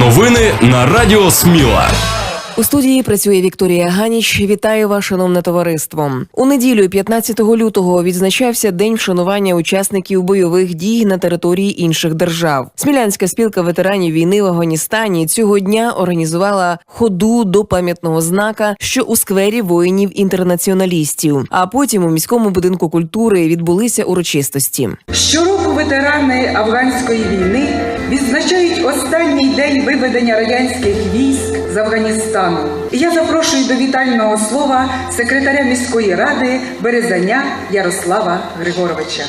Новини на Радіо Сміла. У студії працює Вікторія Ганіч. Вітаю вас, шановне товариство. У неділю, 15 лютого, відзначався день вшанування учасників бойових дій на території інших держав. Смілянська спілка ветеранів війни в Афганістані цього дня організувала ходу до пам'ятного знака, що у сквері воїнів-інтернаціоналістів. А потім у міському будинку культури відбулися урочистості. Щороку ветерани афганської війни відзначають останній день виведення радянських військ з Афганістану. І я запрошую до вітального слова секретаря міської ради Березаня Ярослава Григоровича.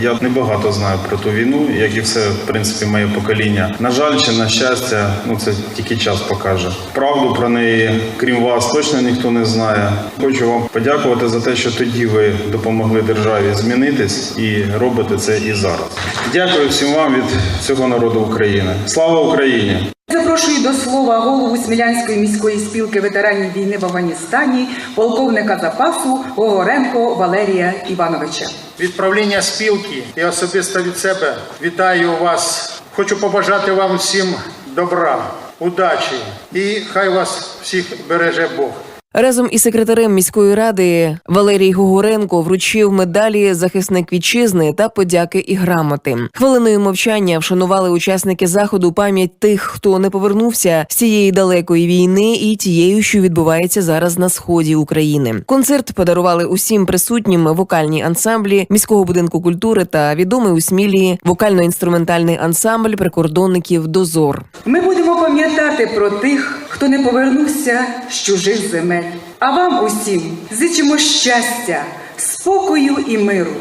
Я небагато знаю про ту війну, як і все, в принципі, моє покоління. На жаль, чи на щастя, ну це тільки час покаже. Правду про неї, крім вас, точно ніхто не знає. Хочу вам подякувати за те, що тоді ви допомогли державі змінитись і робите це і зараз. Дякую всім вам від всього народу України. Слава Україні! Запрошую до слова голову Смілянської міської спілки ветеранів війни в Афганістані, полковника запасу Гогоренко Валерія Івановича. Від правління спілки і особисто від себе вітаю вас. Хочу побажати вам всім добра, удачі і хай вас всіх береже Бог. Разом із секретарем міської ради Валерій Гогоренко вручив медалі захисник вітчизни та подяки і грамоти. Хвилиною мовчання вшанували учасники заходу пам'ять тих, хто не повернувся з цієї далекої війни і тією, що відбувається зараз на сході України. Концерт подарували усім присутнім вокальні ансамблі міського будинку культури та відомий у смілі вокально-інструментальний ансамбль прикордонників Дозор. Ми будемо пам'ятати про тих, хто не повернувся з чужих земель. А вам усім зичимо щастя, спокою і миру.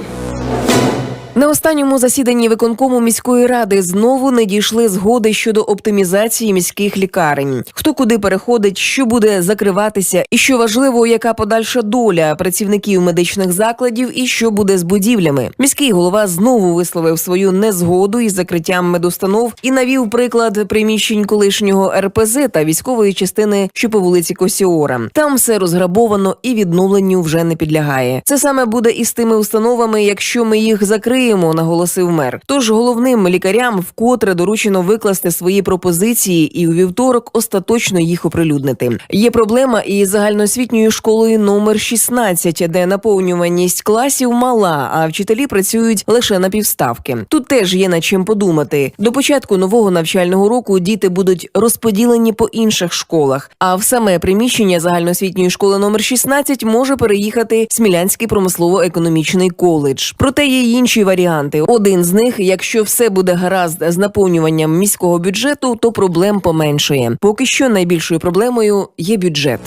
На останньому засіданні виконкому міської ради знову не дійшли згоди щодо оптимізації міських лікарень. Хто куди переходить, що буде закриватися, і що важливо, яка подальша доля працівників медичних закладів, і що буде з будівлями. Міський голова знову висловив свою незгоду із закриттям медустанов і навів приклад приміщень колишнього РПЗ та військової частини, що по вулиці Косіора. Там все розграбовано і відновленню вже не підлягає. Це саме буде і з тими установами, якщо ми їх закриємо, наголосив мер. Тож головним лікарям вкотре доручено викласти свої пропозиції і у вівторок остаточно їх оприлюднити. Є проблема із загальноосвітньою школою номер 16, де наповнюваність класів мала, а вчителі працюють лише на півставки. Тут теж є над чим подумати. До початку нового навчального року діти будуть розподілені по інших школах. А в саме приміщення загальноосвітньої школи номер 16 може переїхати Смілянський промислово-економічний коледж. Проте є інші варіанти. Один з них, якщо все буде гаразд з наповнюванням міського бюджету, то проблем поменшує. Поки що найбільшою проблемою є бюджет.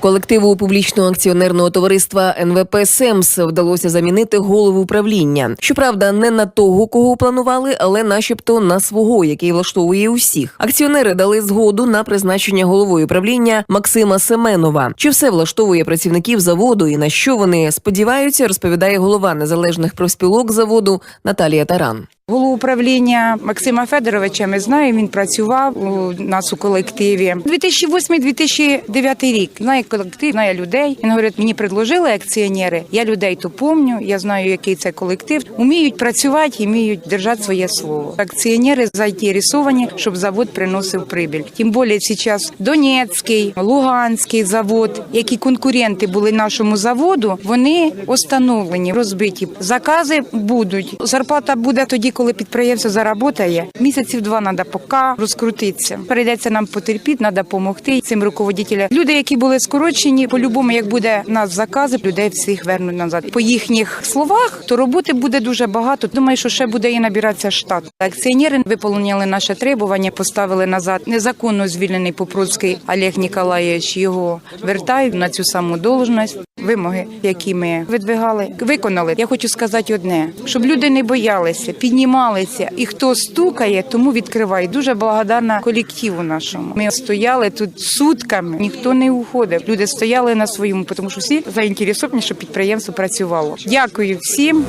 Колективу публічного акціонерного товариства НВП Семс вдалося замінити голову правління. Щоправда, не на того, кого планували, але, начебто, на свого, який влаштовує усіх. Акціонери дали згоду на призначення головою правління Максима Семенова. Чи все влаштовує працівників заводу і на що вони сподіваються, розповідає голова незалежних профспілок заводу Наталія Таран. Голову управління Максима Федоровича ми знаємо. Він працював у нас у колективі. 2008-2009 рік. Знає колектив, знає людей. Він говорить, мені предложили акціонери. Я людей то помню. Я знаю, який це колектив. Уміють працювати, і вміють держати своє слово. Акціонери заінтересовані, щоб завод приносив прибіль. Тим більше зараз Донецький, Луганський завод, які конкуренти були нашому заводу. Вони остановлені, розбиті. Закази будуть. Зарплата буде тоді, коли підприємство заработає. Місяців два треба поки розкрутитися. Перейдеться нам потерпіти, треба допомогти цим руководителям. Люди, які були скорочені, по-любому, як буде нас закази, людей всіх вернуть назад. По їхніх словах, то роботи буде дуже багато. Думаю, що ще буде і набиратися штат. Акціонери виповнили наше требування, поставили назад незаконно звільнений Попруцький Олег Ніколаєвич. Його вертають на цю саму должність. Вимоги, які ми видвигали, виконали. Я хочу сказати одне: щоб люди не боялися, піднімалися, і хто стукає, тому відкриває. Дуже благодарна колективу нашому. Ми стояли тут сутками, ніхто не уходив. Люди стояли на своєму, тому що всі заінтересовані, щоб підприємство працювало. Дякую всім.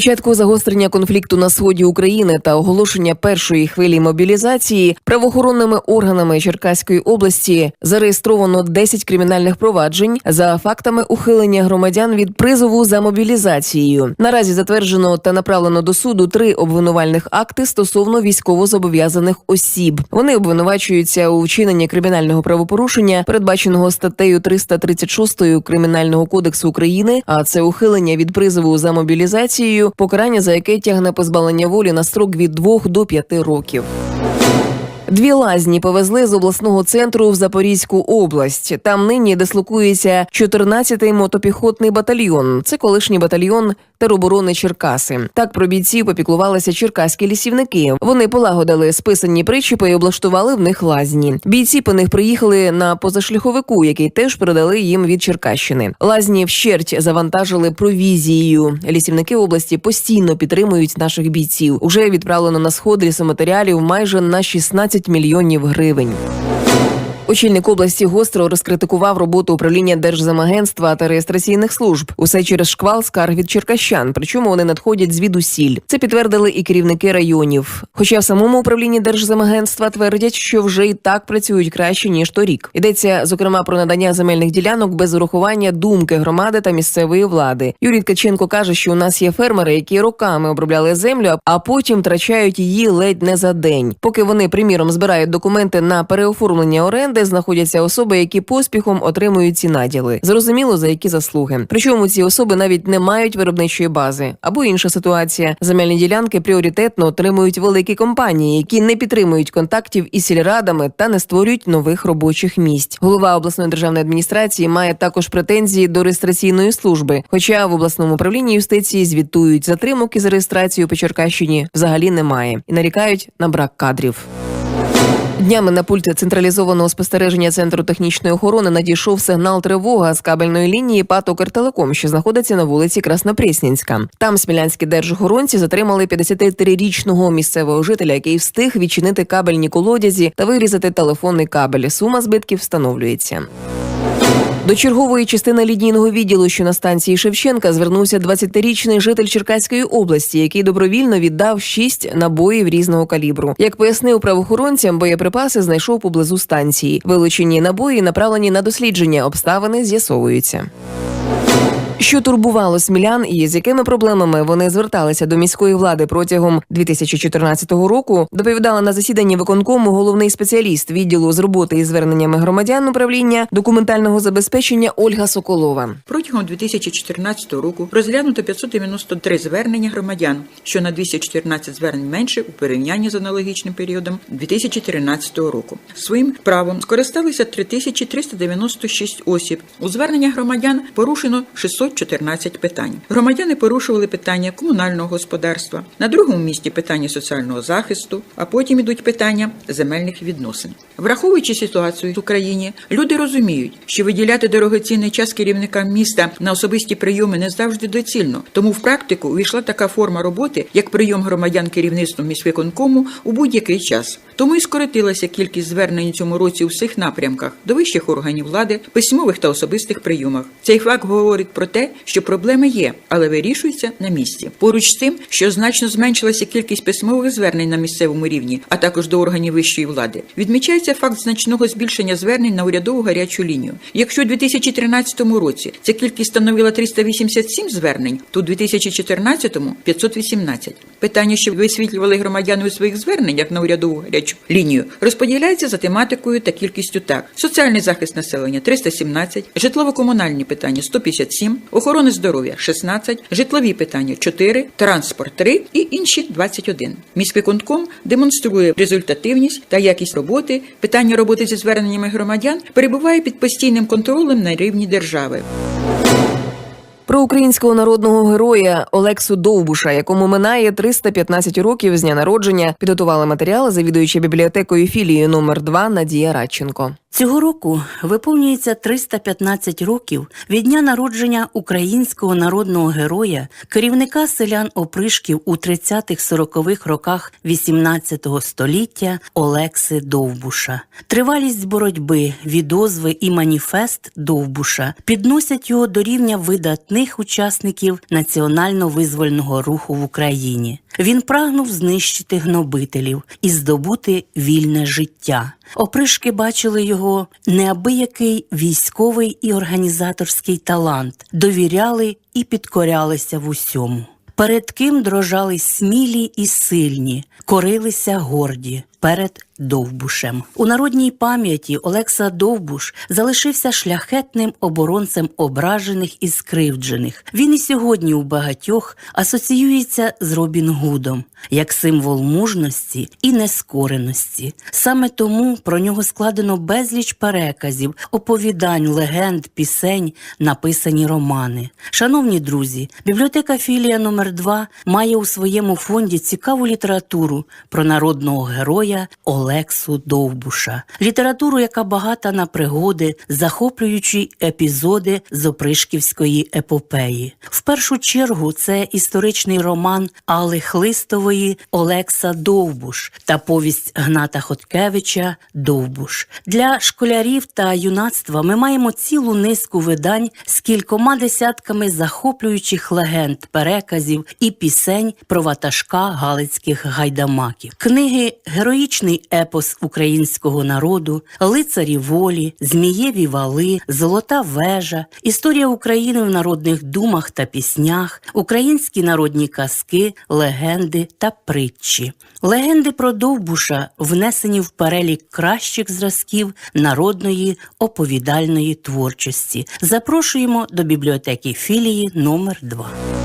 Початку загострення конфлікту на сході України та оголошення першої хвилі мобілізації правоохоронними органами Черкаської області зареєстровано 10 кримінальних проваджень за фактами ухилення громадян від призову за мобілізацією. Наразі затверджено та направлено до суду три обвинувальних акти стосовно військовозобов'язаних осіб. Вони обвинувачуються у вчиненні кримінального правопорушення, передбаченого статтею 336 Кримінального кодексу України, а це ухилення від призову за мобілізацією, покарання за яке тягне позбавлення волі на строк від 2 до 5 років. Дві лазні повезли з обласного центру в Запорізьку область. Там нині дислокується 14-й мотопіхотний батальйон. Це колишній батальйон тероборони Черкаси. Так про бійців попіклувалися черкаські лісівники. Вони полагодили списані причіпи і облаштували в них лазні. Бійці по них приїхали на позашляховику, який теж передали їм від Черкащини. Лазні вщерть завантажили провізією. Лісівники області постійно підтримують наших бійців. Уже відправлено на сход лісоматеріалів майже на 16 мільйонів гривень. Очільник області гостро розкритикував роботу управління Держзамагентства та реєстраційних служб. Усе через шквал скарг від черкащан. Причому вони надходять звідусіль. Це підтвердили і керівники районів. Хоча в самому управлінні Держзамагентства твердять, що вже і так працюють краще ніж торік. Йдеться зокрема про надання земельних ділянок без урахування думки громади та місцевої влади. Юрій Ткаченко каже, що у нас є фермери, які роками обробляли землю, а потім втрачають її ледь не за день. Поки вони, приміром, збирають документи на переоформлення оренди, знаходяться особи, які поспіхом отримують ці наділи. Зрозуміло за які заслуги. Причому ці особи навіть не мають виробничої бази. Або інша ситуація: земельні ділянки пріоритетно отримують великі компанії, які не підтримують контактів із сільрадами та не створюють нових робочих місць. Голова обласної державної адміністрації має також претензії до реєстраційної служби. Хоча в обласному управлінні юстиції звітують затримок із реєстрацією по Черкащині взагалі немає і нарікають на брак кадрів. Днями на пульт централізованого спостереження центру технічної охорони надійшов сигнал тривога з кабельної лінії ПАТ «Укртелеком», що знаходиться на вулиці Краснопреснінська. Там смілянські держохоронці затримали 53-річного місцевого жителя, який встиг відчинити кабельні колодязі та вирізати телефонний кабель. Сума збитків встановлюється. До чергової частини лінійного відділу, що на станції Шевченка, звернувся 20-річний житель Черкаської області, який добровільно віддав шість набоїв різного калібру. Як пояснив правоохоронцям, боєприпаси знайшов поблизу станції. Вилучені набої направлені на дослідження. Обставини з'ясовуються. Що турбувало смілян і з якими проблемами вони зверталися до міської влади протягом 2014 року, доповідала на засіданні виконкому головний спеціаліст відділу з роботи і зверненнями громадян управління документального забезпечення Ольга Соколова. Протягом 2014 року розглянуто 593 звернення громадян, що на 214 звернень менше у порівнянні з аналогічним періодом 2013 року. Своїм правом скористалися 3396 осіб. У звернення громадян порушено 614 питань. Громадяни порушували питання комунального господарства, на другому місці питання соціального захисту, а потім ідуть питання земельних відносин. Враховуючи ситуацію в Україні, люди розуміють, що виділяти дорогоцінний час керівникам міста на особисті прийоми не завжди доцільно. Тому в практику увійшла така форма роботи, як прийом громадян керівництвом міськвиконкому у будь-який час. Тому і скоротилася кількість звернень цьому році у всіх напрямках до вищих органів влади, письмових та особистих прийомах. Цей факт говорить про те, що проблеми є, але вирішуються на місці. Поруч з тим, що значно зменшилася кількість письмових звернень на місцевому рівні, а також до органів вищої влади, відмічається факт значного збільшення звернень на урядову гарячу лінію. Якщо у 2013 році ця кількість становила 387 звернень, то у 2014 – 518. Питання, що висвітлювали громадяни у своїх зверненнях на урядову гарячу лінію, розподіляється за тематикою та кількістю так: соціальний захист населення 317, житлово-комунальні питання 157, охорони здоров'я 16, житлові питання 4, транспорт 3 і інші 21. Міськвиконком демонструє результативність та якість роботи. Питання роботи зі зверненнями громадян перебуває під постійним контролем на рівні держави. Про українського народного героя Олексу Довбуша, якому минає 315 років з дня народження, підготували матеріали завідуюча бібліотекою філії номер 2 Надія Радченко. Цього року виповнюється 315 років від дня народження українського народного героя, керівника селян опришків у 30-40-х роках 18 століття Олекси Довбуша. Тривалість боротьби, відозви і маніфест Довбуша підносять його до рівня видатних видатних учасників національно-визвольного руху в Україні. Він прагнув знищити гнобителів і здобути вільне життя. Опришки бачили його неабиякий військовий і організаторський талант, довіряли і підкорялися в усьому. Перед ким дрожали смілі і сильні, корилися горді перед Довбушем. У народній пам'яті Олекса Довбуш залишився шляхетним оборонцем ображених і скривджених. Він і сьогодні у багатьох асоціюється з Робін Гудом як символ мужності і нескореності. Саме тому про нього складено безліч переказів, оповідань, легенд, пісень, написані романи. Шановні друзі, бібліотека філія номер 2 має у своєму фонді цікаву літературу про народного героя Олексу Довбуша. Літературу, яка багата на пригоди, захоплюючі епізоди з Опришківської епопеї. В першу чергу це історичний роман Алли Хлистової Олекса Довбуш та повість Гната Хоткевича Довбуш. Для школярів та юнацтва ми маємо цілу низку видань з кількома десятками захоплюючих легенд, переказів і пісень про ватажка галицьких гайдамаків. Книги Героїчний епос українського народу, Лицарі волі, Змієві вали, Золота вежа, Історія України в народних думах та піснях, українські народні казки, легенди та притчі. Легенди про Довбуша внесені в перелік кращих зразків народної оповідальної творчості. Запрошуємо до бібліотеки філії номер 2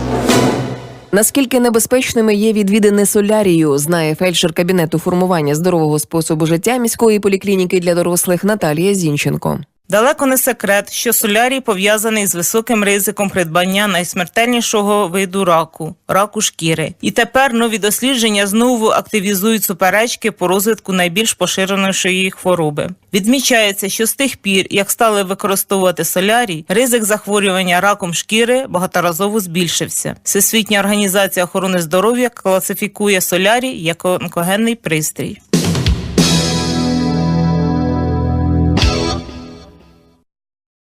Наскільки небезпечними є відвідини солярію, знає фельдшер кабінету формування здорового способу життя міської поліклініки для дорослих Наталія Зінченко. Далеко не секрет, що солярій пов'язаний з високим ризиком придбання найсмертельнішого виду раку раку шкіри. І тепер нові дослідження знову активізують суперечки по розвитку найбільш поширенішої хвороби. Відмічається, що з тих пір, як стали використовувати солярій, ризик захворювання раком шкіри багаторазово збільшився. Всесвітня організація охорони здоров'я класифікує солярій як онкогенний пристрій.